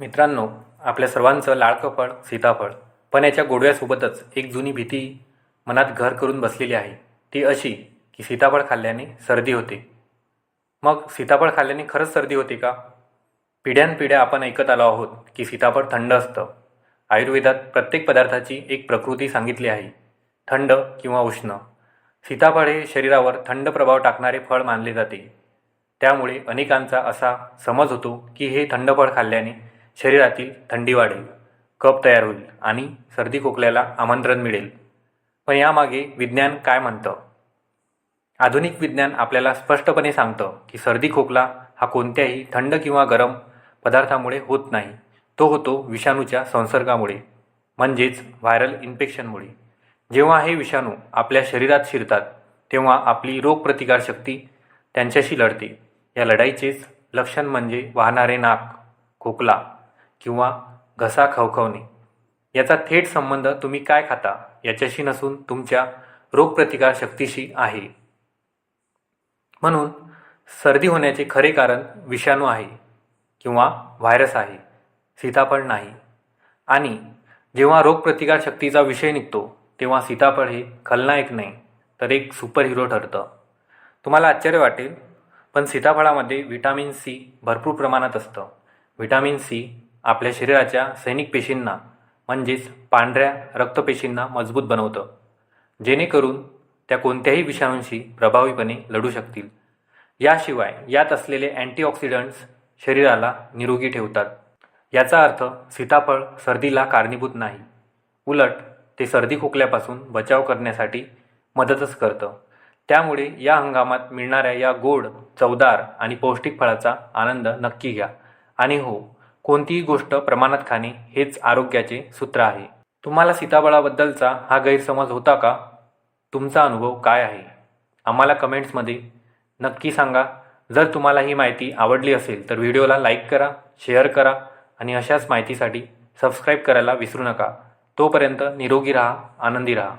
मित्रांनो आपल्या सर्वांचं लाडकं फळ सीताफळ पण याच्या गोडव्यासोबतच एक जुनी भीती मनात घर करून बसलेली आहे. ती अशी की सीताफळ खाल्ल्याने सर्दी होते. मग सीताफळ खाल्ल्याने खरंच सर्दी होते का? पिढ्यानपिढ्या आपण ऐकत आलो आहोत की सीताफळ थंड असतं. आयुर्वेदात प्रत्येक पदार्थाची एक प्रकृती सांगितली आहे. थंड किंवा उष्ण. सीताफळ हे शरीरावर थंड प्रभाव टाकणारे फळ मानले जाते. त्यामुळे अनेकांचा असा समज होतो की हे थंड फळ खाल्ल्याने शरीरातील थंडी वाढेल कप तयार होईल आणि सर्दी खोकल्याला आमंत्रण मिळेल. पण यामागे विज्ञान काय म्हणतं? आधुनिक विज्ञान आपल्याला स्पष्टपणे सांगतं की सर्दी खोकला हा कोणत्याही थंड किंवा गरम पदार्थामुळे होत नाही. तो होतो विषाणूच्या संसर्गामुळे म्हणजेच व्हायरल इन्फेक्शनमुळे. जेव्हा हे विषाणू आपल्या शरीरात शिरतात तेव्हा आपली रोगप्रतिकारशक्ती त्यांच्याशी लढते. या लढाईचेच लक्षण म्हणजे वाहणारे नाक खोकला. किंवा घसा खवखवणे. याचा थेट संबंध तुम्ही काय खाता याच्याशी नसून तुमच्या रोगप्रतिकारशक्तीशी आहे. म्हणून सर्दी होण्याचे खरे कारण विषाणू आहे किंवा व्हायरस आहे सीताफळ नाही. आणि जेव्हा रोगप्रतिकारशक्तीचा विषय निघतो तेव्हा सीताफळ हे खलनायक नाही तर एक सुपर हिरो ठरतं. तुम्हाला आश्चर्य वाटेल पण सीताफळामध्ये व्हिटॅमिन सी भरपूर प्रमाणात असतं. व्हिटॅमिन सी आपल्या शरीराच्या सैनिक पेशींना म्हणजेच पांढऱ्या रक्तपेशींना मजबूत बनवतं. जेणेकरून त्या कोणत्याही विषाणूंशी प्रभावीपणे लढू शकतील. याशिवाय यात असलेले अँटीऑक्सिडंट्स शरीराला निरोगी ठेवतात. याचा अर्थ सीताफळ सर्दीला कारणीभूत नाही. उलट ते सर्दी खोकल्यापासून बचाव करण्यासाठी मदतच करतं. त्यामुळे या हंगामात मिळणाऱ्या या गोड चवदार आणि पौष्टिक फळाचा आनंद नक्की घ्या. आणि हो कोणतीही गोष्ट प्रमाणात खाणे हेच आरोग्याचे सूत्र आहे. तुम्हाला सीताफळाबद्दलचा हा गैरसमज होता का? तुमचा अनुभव काय आहे? आम्हाला कमेंट्समध्ये नक्की सांगा. जर तुम्हाला ही माहिती आवडली असेल तर व्हिडिओला लाईक करा शेअर करा आणि अशाच माहितीसाठी सबस्क्राईब करायला विसरू नका. तोपर्यंत निरोगी राहा आनंदी राहा.